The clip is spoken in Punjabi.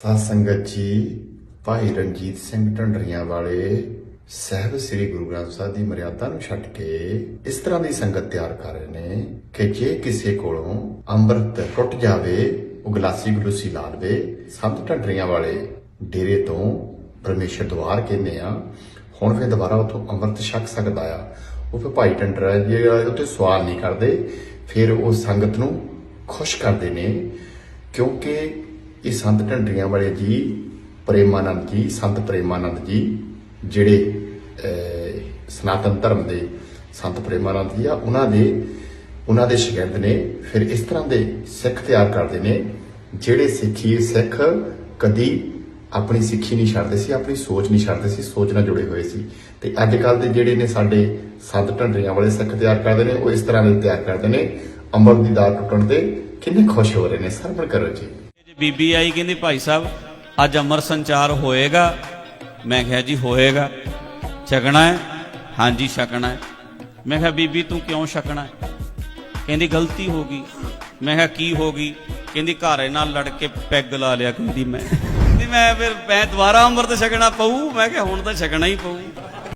ਸਤ ਸੰਗਤ ਜੀ, ਭਾਈ ਰਣਜੀਤ ਸਿੰਘ ਢੰਡਰੀਆਂ ਵਾਲੇ ਸਾਹਿਬ ਸ੍ਰੀ ਗੁਰੂ ਗ੍ਰੰਥ ਸਾਹਿਬ ਦੀ ਮਰਿਆਦਾ ਨੂੰ ਛੱਡ ਕੇ ਇਸ ਤਰ੍ਹਾਂ ਦੀ ਸੰਗਤ ਤਿਆਰ ਕਰ ਰਹੇ ਨੇ ਕਿ ਜੇ ਕਿਸੇ ਕੋਲੋਂ ਅੰਮ੍ਰਿਤ ਟੁੱਟ ਜਾਵੇ, ਉਹ ਗਲਾਸੀ ਗਲੂਸੀ ਲਾ ਲਵੇ, ਸੰਤ ਢੰਡਰੀਆਂ ਵਾਲੇ ਡੇਰੇ ਤੋਂ ਪਰਮੇਸ਼ਰ ਦਵਾਰ ਕਹਿੰਦੇ ਆ, ਹੁਣ ਫੇਰ ਦੁਬਾਰਾ ਉਥੋਂ ਅੰਮ੍ਰਿਤ ਛਕ ਸਕਦਾ ਆ। ਉਹ ਫਿਰ ਭਾਈ ਢੰਡਰਾ ਜੀ ਉੱਤੇ ਸਵਾਲ ਨਹੀਂ ਕਰਦੇ, ਫਿਰ ਉਹ ਸੰਗਤ ਨੂੰ ਖੁਸ਼ ਕਰਦੇ ਨੇ, ਕਿਉਂਕਿ ਇਹ ਸੰਤ ਢੰਡਰੀਆਂ ਵਾਲੇ ਜੀ, ਪ੍ਰੇਮਾਨੰਦ ਜੀ, ਸੰਤ ਪ੍ਰੇਮਾਨੰਦ ਜੀ, ਜਿਹੜੇ ਸਨਾਤਨ ਧਰਮ ਦੇ ਸੰਤ ਪ੍ਰੇਮਾਨੰਦ ਜੀ ਆ, ਉਹਨਾਂ ਦੇ ਉਹਨਾਂ ਦੇ ਸ਼ਾਗਿਰਦ ਨੇ, ਫਿਰ ਇਸ ਤਰ੍ਹਾਂ ਦੇ ਸਿੱਖ ਤਿਆਰ ਕਰਦੇ ਨੇ, ਜਿਹੜੇ ਸਿੱਖੀ ਸਿੱਖ ਕਦੀ ਆਪਣੀ ਸਿੱਖੀ ਨਹੀਂ ਛੱਡਦੇ ਸੀ, ਆਪਣੀ ਸੋਚ ਨਹੀਂ ਛੱਡਦੇ ਸੀ, ਸੋਚ ਨਾਲ ਜੁੜੇ ਹੋਏ ਸੀ। ਤੇ ਅੱਜ ਕੱਲ ਦੇ ਜਿਹੜੇ ਨੇ ਸਾਡੇ ਸੰਤ ਢੰਡਰੀਆਂ ਵਾਲੇ ਸਿੱਖ ਤਿਆਰ ਕਰਦੇ ਨੇ, ਉਹ ਇਸ ਤਰ੍ਹਾਂ ਦੇ ਤਿਆਰ ਕਰਦੇ ਨੇ, ਅੰਮ੍ਰਿਤ ਦੀ ਦਾਤ ਟੁੱਟਣ ਤੇ ਕਿੰਨੇ ਖੁਸ਼ ਹੋ ਰਹੇ ਨੇ, ਸਰਵਣ ਕਰੋ ਜੀ। ਬੀਬੀ ਆਈ ਕਹਿੰਦੀ, ਭਾਈ ਸਾਹਿਬ, ਅੱਜ ਅਮਰ ਸੰਚਾਰ ਹੋਏਗਾ। ਮੈਂ ਕਿਹਾ, ਜੀ, ਹੋਏਗਾ। ਛਕਣਾ ਹੈ? ਹਾਂਜੀ, ਛਕਣਾ ਹੈ। ਮੈਂ ਕਿਹਾ, ਬੀਬੀ, ਤੂੰ ਕਿਉਂ ਛਕਣਾ ਹੈ? ਕਹਿੰਦੀ, ਗਲਤੀ ਹੋ ਗਈ। ਮੈਂ ਕਿਹਾ, ਕੀ ਹੋ ਗਈ? ਕਹਿੰਦੀ, ਘਰ ਨਾਲ ਲੜ ਕੇ ਪੈਗ ਲਾ ਲਿਆ, ਕਹਿੰਦੀ ਮੈਂ। ਕਹਿੰਦੀ, ਮੈਂ ਫਿਰ, ਮੈਂ ਦੁਬਾਰਾ ਅੰਮ੍ਰਿਤ ਛਕਣਾ ਪਊ? ਮੈਂ ਕਿਹਾ, ਹੁਣ ਤਾਂ ਛਕਣਾ ਹੀ ਪਊ।